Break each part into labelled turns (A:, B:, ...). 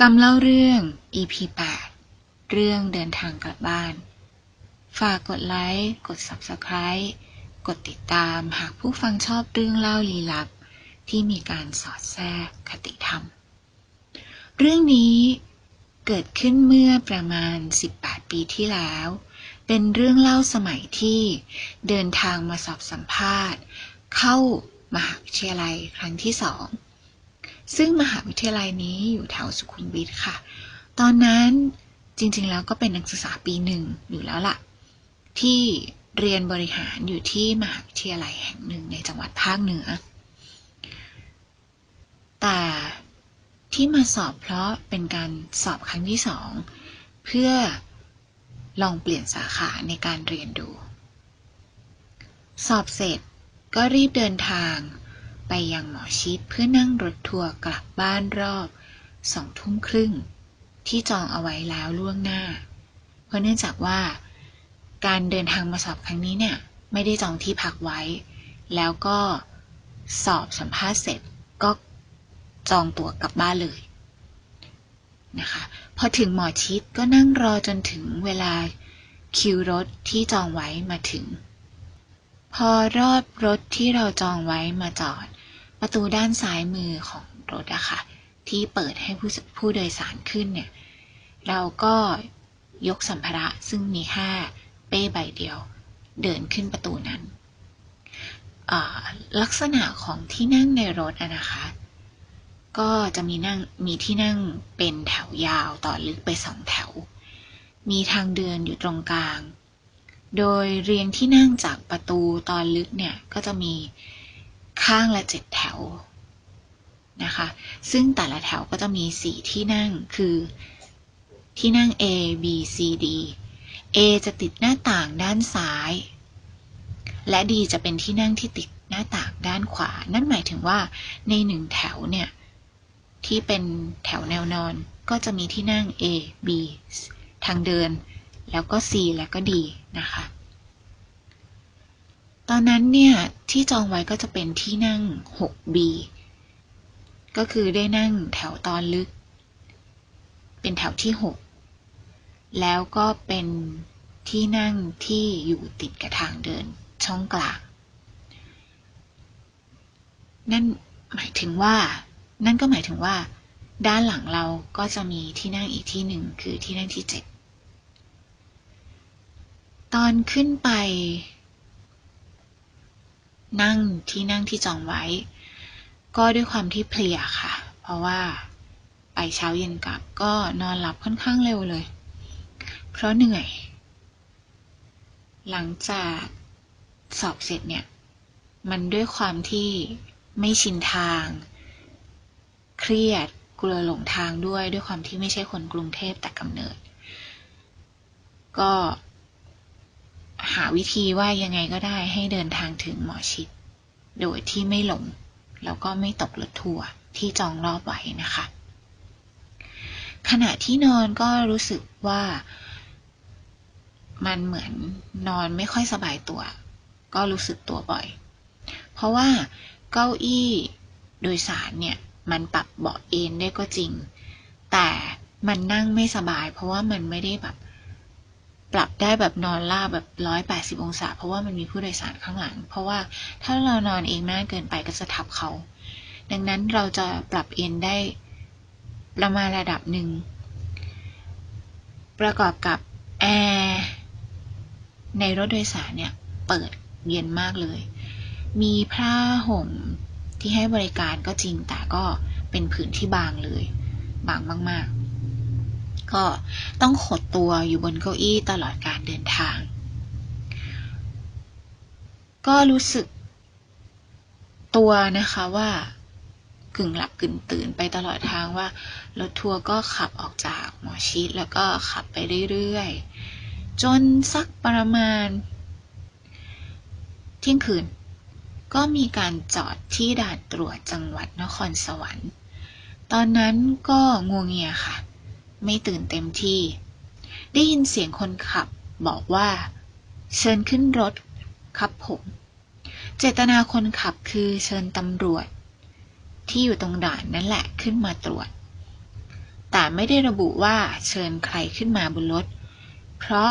A: กำเล่าเรื่อง EP 8 เรื่องเดินทางกลับบ้าน ฝากกดไลค์ กด Subscribe กดติดตามหากผู้ฟังชอบเรื่องเล่าลี้ลับ ที่มีการสอดแทรกคติธรรม เรื่องนี้เกิดขึ้นเมื่อประมาณ 18 ปีที่แล้ว เป็นเรื่องเล่าสมัยที่เดินทางมาสอบสัมภาษณ์ เข้ามหาวิทยาลัยครั้งที่สอง ซึ่งมหาวิทยาลัยนี้อยู่แถวสุขุมวิทค่ะ ตอนนั้นจริงๆแล้วก็เป็นนักศึกษาปีหนึ่งอยู่แล้วล่ะ ที่เรียนบริหารอยู่ที่มหาวิทยาลัยแห่งหนึ่งในจังหวัดภาคเหนือ แต่ที่มาสอบเพราะเป็นการสอบครั้งที่สองเพื่อลองเปลี่ยนสาขาในการเรียนดู สอบเสร็จก็รีบเดินทาง ไปยังหมอชิดเพื่อนั่งรถทัวร์กลับบ้านรอบสองทุ่มครึ่ง ที่จองเอาไว้แล้วล่วงหน้า เพราะเนื่องจากว่า การเดินทางมาสอบครั้งนี้เนี่ย ไม่ได้จองที่พักไว้ แล้วก็สอบสัมภาษณ์เสร็จก็จองตั๋วกลับบ้านเลยนะคะพอถึงหมอชิดก็นั่งรอจนถึงเวลาคิวรถที่จองไว้มาถึง พอรอบรถที่เราจองไว้มาจอด ประตูด้านซ้ายมือของรถอะค่ะ ที่เปิดให้ผู้ผู้โดยสารขึ้นเนี่ย เราก็ยกสัมภาระซึ่งมีแค่เป้ใบเดียว เดินขึ้นประตูนั้น ลักษณะของที่นั่งในรถอะนะคะ ก็จะมีนั่งมีที่นั่งเป็นแถวยาวต่อลึกไปสองแถว มีทางเดินอยู่ตรงกลาง โดยเรียงที่นั่งจากประตูตอนลึกเนี่ย ก็จะมี ข้างละเจ็ดแถวนะคะ ซึ่งแต่ละแถวก็จะมีสี่ที่นั่ง คือที่นั่ง A B C D A จะติดหน้าต่างด้านซ้าย และ D จะเป็นที่นั่งที่ติดหน้าต่างด้านขวา นั่นหมายถึงว่าในหนึ่งแถวเนี่ย ที่เป็นแถวแนวนอนก็จะมีที่นั่ง A B ทางเดิน แล้วก็ C แล้วก็ D นะคะ ตอนนั้นเนี่ยที่จองไว้ก็จะเป็นที่นั่ง 6B ก็คือได้นั่งแถวตอนลึก เป็นแถวที่ 6 แล้วก็เป็นที่นั่งที่อยู่ติดกับทางเดินช่องกลาง นั่นหมายถึงว่า นั่นก็หมายถึงว่า ด้านหลังเราก็จะมีที่นั่งอีกที่หนึ่งคือที่นั่งที่ 7 ตอนขึ้นไป นั่งที่นั่งที่จองไว้ ก็ด้วยความที่เพลียค่ะ เพราะว่าไปเช้าเย็นกลับก็นอนหลับค่อนข้างเร็วเลย เพราะเหนื่อย หลังจากสอบเสร็จเนี่ย มันด้วยความที่ไม่ชินทาง เครียดกลัวหลงทางด้วยด้วยความที่ไม่ใช่คนกรุงเทพแต่กำเนิด ก็ หาวิธีว่ายังไงก็ได้ให้เดินทางถึงหมอชิด โดยที่ไม่หลง แล้วก็ไม่ตกรถทัวร์ที่จองรอบไว้นะคะ ขณะที่นอนก็รู้สึกว่า มันเหมือนนอนไม่ค่อยสบายตัว ก็รู้สึกตัวบ่อย เพราะว่าเก้าอี้โดยสารเนี่ยมันปรับเบาะเอนได้ก็จริง แต่มันนั่งไม่สบาย เพราะว่ามันไม่ได้แบบ ปรับได้แบบนอนราบแบบร้อยแปดสิบองศา เพราะว่ามันมีผู้โดยสารข้างหลัง เพราะว่าถ้าเรานอนเองมากเกินไปก็จะทับเขา ดังนั้นเราจะปรับเอนได้ประมาณระดับหนึ่ง ประกอบกับแอร์ในรถโดยสารเนี่ย เปิดเย็นมากเลย มีผ้าห่มที่ให้บริการก็จริงแต่ก็เป็นผืนที่บางเลย บางมาก ๆ ก็ต้องขดตัวอยู่บนเก้าอี้ตลอดการเดินทาง ก็รู้สึกตัวนะคะว่ากึ่งหลับกึ่งตื่นไปตลอดทางว่ารถทัวร์ก็ขับออกจากหมอชิดแล้วก็ขับไปเรื่อยๆ จนสักประมาณ เที่ยงคืน ก็มีการจอดที่ด่านตรวจจังหวัดนครสวรรค์ ตอนนั้นก็งัวงเงียค่ะ ไม่ตื่นเต็มที่ ได้ยินเสียงคนขับ บอกว่า เชิญขึ้นรถครับผม เจตนาคนขับคือเชิญตำรวจ ที่อยู่ตรงด่านนั่นแหละขึ้นมาตรวจ แต่ไม่ได้ระบุว่าเชิญใครขึ้นมาบนรถ เพราะ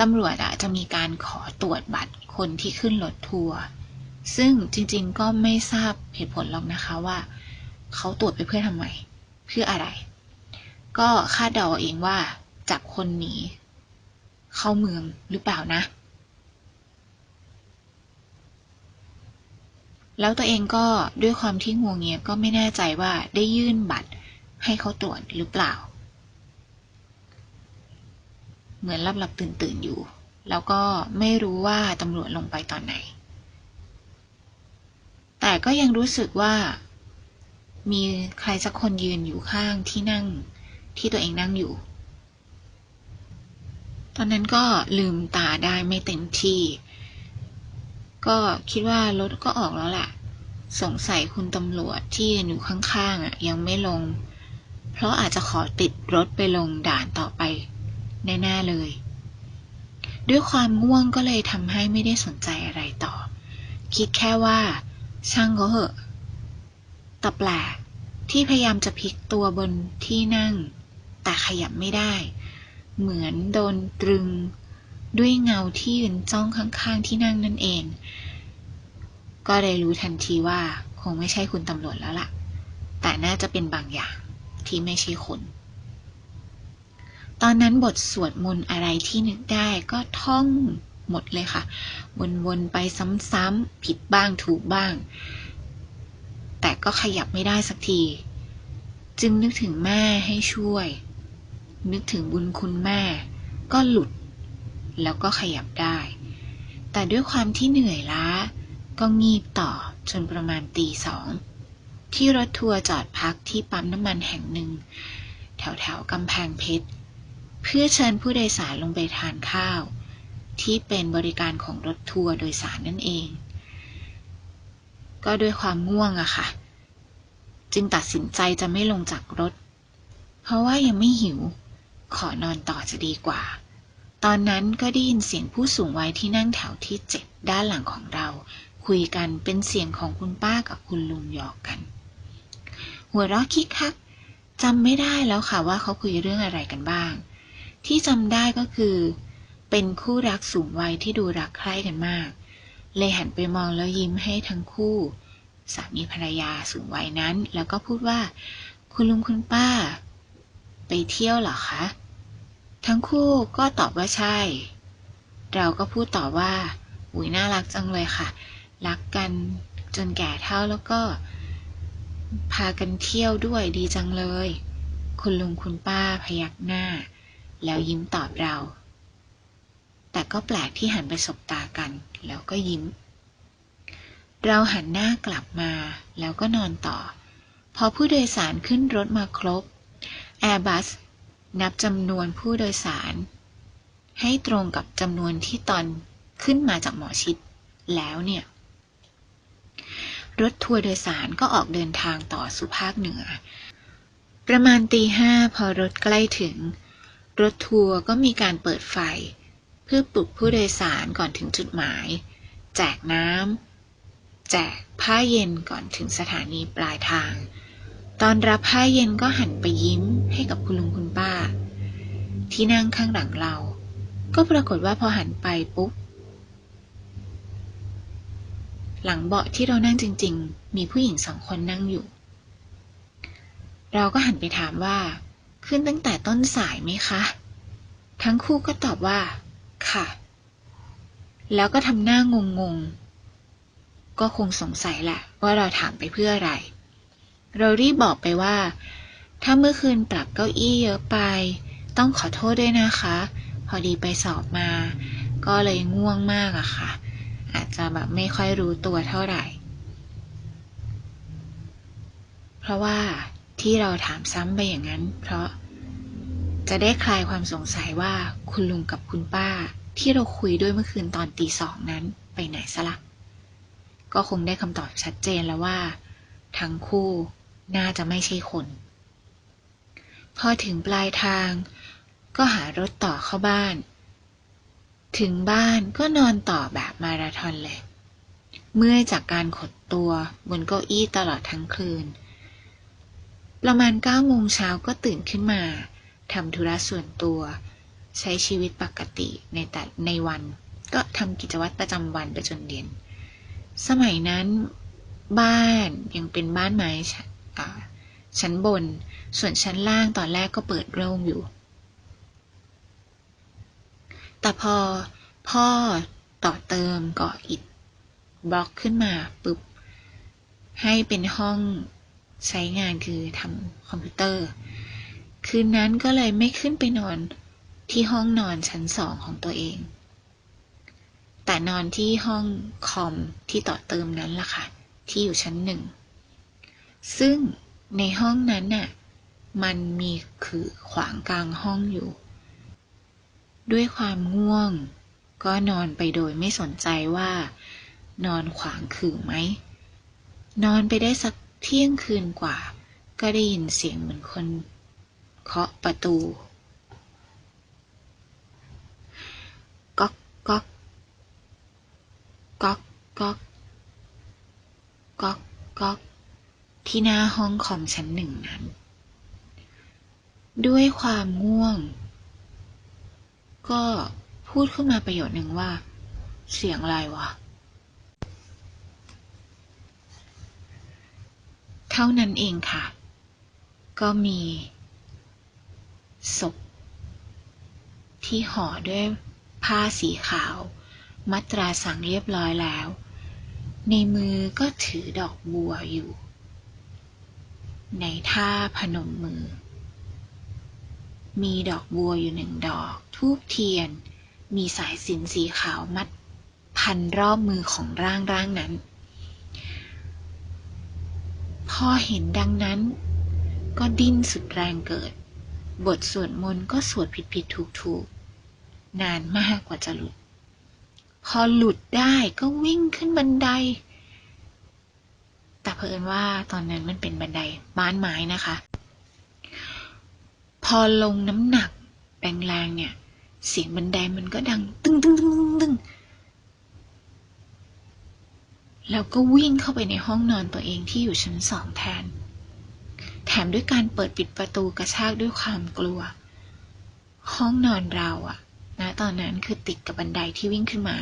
A: ตำรวจอะจะมีการขอตรวจบัตรคนที่ขึ้นรถทัวร์ซึ่งจริงๆก็ไม่ทราบเหตุผลหรอกนะคะว่า เขาตรวจไปเพื่อทำไม เพื่ออะไร ก็คาดเดาเองว่าจับคนหนีเข้าเมืองหรือเปล่านะ แล้วตัวเองก็ด้วยความที่งวงเงียก็ไม่แน่ใจว่าได้ยื่นบัตรให้เขาตรวจหรือเปล่า เหมือนหลับๆตื่นอยู่ แล้วก็ไม่รู้ว่าตำรวจลงไปตอนไหน แต่ก็ยังรู้สึกว่ามีใครสักคนยืนอยู่ข้างที่นั่ง ที่ตัวเองนั่งอยู่ ตอนนั้นก็ลืมตาได้ไม่เต็มที่ ก็คิดว่ารถก็ออกแล้วแหละสงสัยคุณตำรวจที่ยืนอยู่ข้างๆอะยังไม่ลง เพราะอาจจะขอติดรถไปลงด่านต่อไปแน่ๆเลย ด้วยความง่วงก็เลยทำให้ไม่ได้สนใจอะไรต่อ คิดแค่ว่า ช่างก็เหอะแต่แปลกที่พยายามจะพลิกตัวบนที่นั่ง แต่ขยับไม่ได้ เหมือนโดนตรึงด้วยเงาที่ยืนจ้องข้างๆที่นั่งนั่นเอง ก็เลยรู้ทันทีว่าคงไม่ใช่คุณตำรวจแล้วล่ะ แต่น่าจะเป็นบางอย่างที่ไม่ใช่คนตอนนั้นบทสวดมนต์อะไรที่นึกได้ก็ท่องหมดเลยค่ะ วนๆไปซ้ำๆผิดบ้างถูกบ้าง แต่ก็ขยับไม่ได้สักที จึงนึกถึงแม่ให้ช่วย นึกถึงบุญคุณแม่ ก็หลุด แล้วก็ขยับได้ แต่ด้วยความที่เหนื่อยล้า ก็งีบต่อจนประมาณตีสอง ที่รถทัวร์จอดพักที่ปั๊มน้ำมันแห่งหนึ่ง แถวแถวๆกำแพงเพชร เพื่อเชิญผู้โดยสารลงไปทานข้าว ที่เป็นบริการของรถทัวร์โดยสารนั่นเอง ก็ด้วยความง่วงอะค่ะ จึงตัดสินใจจะไม่ลงจากรถ เพราะว่ายังไม่หิว ขอนอนต่อจะดีกว่า ตอนนั้นก็ได้ยินเสียงผู้สูงวัยที่นั่งแถวที่เจ็ดด้านหลังของเรา คุยกันเป็นเสียงของคุณป้ากับคุณลุงหยอกกัน หัวเราะคิกคักจำไม่ได้แล้วค่ะว่าเขาคุยเรื่องอะไรกันบ้าง ที่จำได้ก็คือ เป็นคู่รักสูงวัยที่ดูรักใคร่กันมาก เลยหันไปมองแล้วยิ้มให้ทั้งคู่ สามีภรรยาสูงวัยนั้น แล้วก็พูดว่า คุณลุงคุณป้า ไปเที่ยวเหรอคะ ทั้งคู่ก็ตอบว่าใช่ เราก็พูดต่อว่า อุ้ยน่ารักจังเลยค่ะ รักกันจนแก่เท่าแล้วก็ พากันเที่ยวด้วยดีจังเลย คุณลุงคุณป้าพยักหน้า แล้วยิ้มตอบเรา แต่ก็แปลกที่หันไปสบตากัน แล้วก็ยิ้ม เราหันหน้ากลับมาแล้วก็นอนต่อ พอผู้โดยสารขึ้นรถมาครบ Airbus นับจำนวนผู้โดยสาร ให้ตรงกับจำนวนที่ตอนขึ้นมาจากหมอชิดแล้วเนี่ย รถทัวร์โดยสารก็ออกเดินทางต่อสู่ภาคเหนือ ประมาณตีห้าพอรถใกล้ถึง รถทัวร์ก็มีการเปิดไฟ เพื่อปลุกผู้โดยสารก่อนถึงจุดหมาย แจกน้ำแจกผ้าเย็นก่อนถึงสถานีปลายทาง ตอนรับผ้าเย็นก็หันไปยิ้มให้กับคุณลุงคุณป้า ที่นั่งข้างหลังเรา ก็ปรากฏว่าพอหันไปปุ๊บ หลังเบาะที่เรานั่งจริง ๆ มีผู้หญิงสองคนนั่งอยู่ เราก็หันไปถามว่า ขึ้นตั้งแต่ต้นสายไหมคะ ทั้งคู่ก็ตอบว่า ค่ะ แล้วก็ทำหน้างงๆก็คงสงสัยแหละว่าเราถามไปเพื่ออะไร เรารีบบอกไปว่า ถ้าเมื่อคืนปรับเก้าอี้เยอะไป ต้องขอโทษด้วยนะคะ พอดีไปสอบมา ก็เลยง่วงมากอะค่ะ อาจจะแบบไม่ค่อยรู้ตัวเท่าไหร่ เพราะว่าที่เราถามซ้ำไปอย่างนั้น เพราะจะได้คลายความสงสัยว่าคุณลุงกับคุณป้า ที่เราคุยด้วยเมื่อคืนตอนตีสองนั้นไปไหนซะละ่ะก็คงได้คำตอบชัดเจนแล้วว่า ทั้งคู่ น่าจะไม่ใช่คน พอถึงปลายทาง ก็หารถต่อเข้าบ้าน ถึงบ้านก็นอนต่อแบบมาราธอนเลย เมื่อยจากการขดตัวบนเก้าอี้ตลอดทั้งคืนปประมาณเก้าโมงเช้าก็ตื่นขึ้นมาทำธุระส่วนตัว ใช้ชีวิตปกติในแต่ในวัน ก็ทำกิจวัตรประจำวันไปจนเย็นสมัยนั้นบ้านยังเป็นบ้านไม้ ชั้นบน ส่วนชั้นล่างตอนแรกก็เปิดโล่งอยู่ แต่พอพ่อต่อเติมก่ออิฐบล็อกขึ้นมาปุ๊บ ให้เป็นห้องใช้งานคือทำคอมพิวเตอร์ คืนนั้นก็เลยไม่ขึ้นไปนอนที่ห้องนอนชั้นสองของตัวเอง แต่นอนที่ห้องคอมที่ต่อเติมนั้นล่ะค่ะ ที่อยู่ชั้นหนึ่ง ซึ่งในห้องนั้นน่ะ มันมีคือขวางกลางห้องอยู่ ด้วยความง่วง ก็นอนไปโดยไม่สนใจว่า นอนขวางคือไหม นอนไปได้สักเที่ยงคืนกว่า ก็ได้ยินเสียงเหมือนคนเคาะประตู ก๊อกก๊อกก๊อกก๊อกก๊อกก๊อก ที่หน้าห้องคอมชั้นหนึ่งนั้น ด้วยความง่วง ก็พูดขึ้นมาประโยชน์หนึ่งว่า เสียงอะไรวะ เท่านั้นเองค่ะ ก็มีศพที่ห่อด้วยผ้าสีขาว มัตราสังเรียบร้อยแล้ว ในมือก็ถือดอกบัวอยู่ ในท่าพนมมือ มีดอกบัวอยู่หนึ่งดอก ทูบเทียน มีสายสินสีขาวมัด พันรอบมือของร่างร่างนั้น พอเห็นดังนั้น ก็ดิ้นสุดแรงเกิด บทสวดมนต์ก็สวดผิดผิดถูกถูกนานมากกว่าจะหลุด พอหลุดได้ก็วิ่งขึ้นบันได แต่เผอิญว่าตอนนั้นมันเป็นบันไดบ้านไม้นะคะ พอลงน้ำหนักแรงๆเนี่ย เสียงบันไดมันก็ดัง ตึ้งตึ้งตึ้งตึ้งตึ้งแล้วก็วิ่งเข้าไปในห้องนอนตัวเองที่อยู่ชั้นสองแทน แถมด้วยการเปิดปิดประตูกระชากด้วยความกลัว ห้องนอนเราอะนะตอนนั้นคือติดกับบันไดที่วิ่งขึ้นมา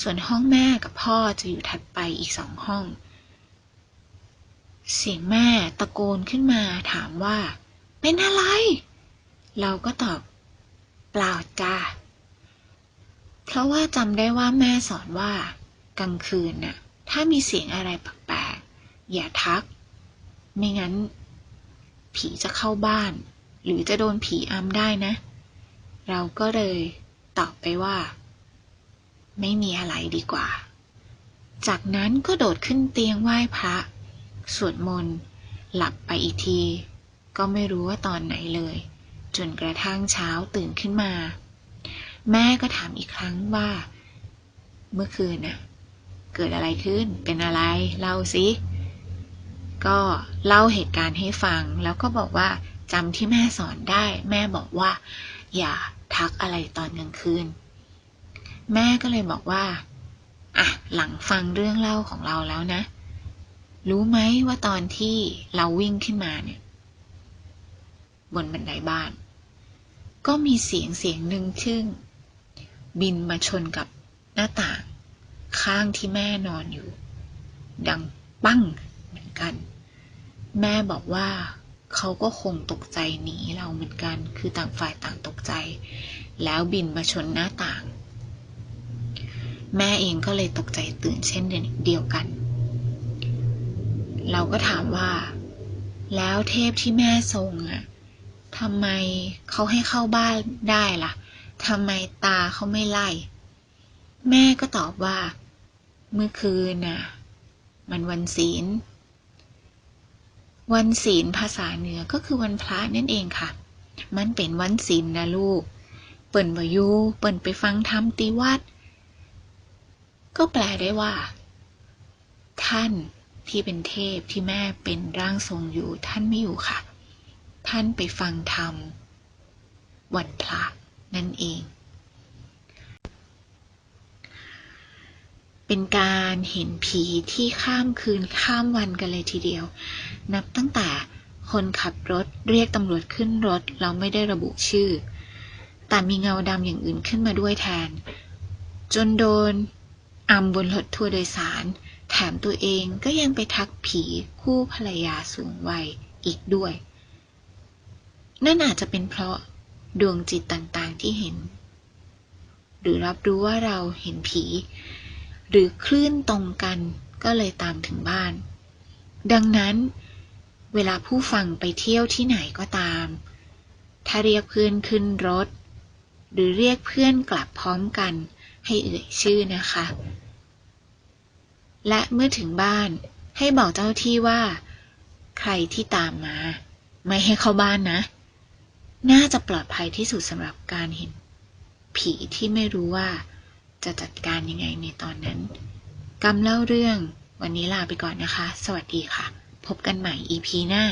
A: ส่วนห้องแม่กับพ่อจะอยู่ถัดไปอีกสองห้อง เสียงแม่ตะโกนขึ้นมาถามว่า เป็นอะไร เราก็ตอบ เปล่าจ้าเพราะว่าจำได้ว่าแม่สอนว่า กลางคืนน่ะ ถ้ามีเสียงอะไรแปลกๆอย่าทัก ไม่งั้น ผีจะเข้าบ้าน หรือจะโดนผีอำได้นะ เราก็เลยตอบไปว่า ไม่มีอะไรดีกว่า จากนั้นก็โดดขึ้นเตียงไหว้พระ สวดมนต์ หลับไปอีกที ก็ไม่รู้ว่าตอนไหนเลย จนกระทั่งเช้าตื่นขึ้นมา แม่ก็ถามอีกครั้งว่า เมื่อคืนน่ะ เกิดอะไรขึ้น เป็นอะไร เล่าสิ ก็เล่าเหตุการณ์ให้ฟัง แล้วก็บอกว่าจำที่แม่สอนได้ แม่บอกว่า อย่าทักอะไรตอนกลางคืน แม่ก็เลยบอกว่าอะหลังฟังเรื่องเล่าของเราแล้วนะ รู้ไหมว่าตอนที่เราวิ่งขึ้นมาเนี่ย บนบันไดบ้าน ก็มีเสียงเสียงหนึ่งซึ่ง บินมาชนกับหน้าต่าง ข้างที่แม่นอนอยู่ ดังปั้งเหมือนกัน แม่บอกว่าเขาก็คงตกใจหนีเราเหมือนกัน คือต่างฝ่ายต่างตกใจ แล้วบินมาชนหน้าต่าง แม่เองก็เลยตกใจตื่นเช่นเดียวกัน เราก็ถามว่า แล้วเทพที่แม่ทรงอะทำไมเขาให้เข้าบ้านได้ล่ะทำไมตาเขาไม่ไล่ แม่ก็ตอบว่า เมื่อคืนน่ะ มันวันศีล วันศีลภาษาเหนือก็คือวันพระนั่นเองค่ะ มันเป็นวันศีลนะลูก เปิ่นวายูเปิ่นไปฟังธรรมตีวัดก็แปลได้ว่า ท่าน ที่เป็นเทพที่แม่เป็นร่างทรงอยู่ท่านไม่อยู่ค่ะ ท่านไปฟังธรรม วันพระนั่นเอง เป็นการเห็นผีที่ข้ามคืนข้ามวันกันเลยทีเดียว นับตั้งแต่คนขับรถเรียกตำรวจขึ้นรถเราไม่ได้ระบุชื่อ แต่มีเงาดำอย่างอื่นขึ้นมาด้วยแทน จนโดนอำบนรถทัวร์โดยสาร แถมตัวเองก็ยังไปทักผีคู่ภรรยาสูงวัยอีกด้วย นั่นอาจจะเป็นเพราะดวงจิตต่างๆที่เห็น หรือรับรู้ว่าเราเห็นผี หรือคลื่นตรงกันก็เลยตามถึงบ้าน ดังนั้น เวลาผู้ฟังไปเที่ยวที่ไหนก็ตาม ถ้าเรียกเพื่อนขึ้นรถ หรือเรียกเพื่อนกลับพร้อมกันให้เอ่ยชื่อนะคะ และเมื่อถึงบ้านให้บอกเจ้าที่ว่า ใครที่ตามมา ไม่ให้เข้าบ้านนะ น่าจะปลอดภัยที่สุดสำหรับการเห็น ผีที่ไม่รู้ว่า จะจัดการยังไงในตอนนั้นกำเล่าเรื่อง วันนี้ลาไปก่อนนะคะ สวัสดีค่ะ พบกันใหม่ EP หน้า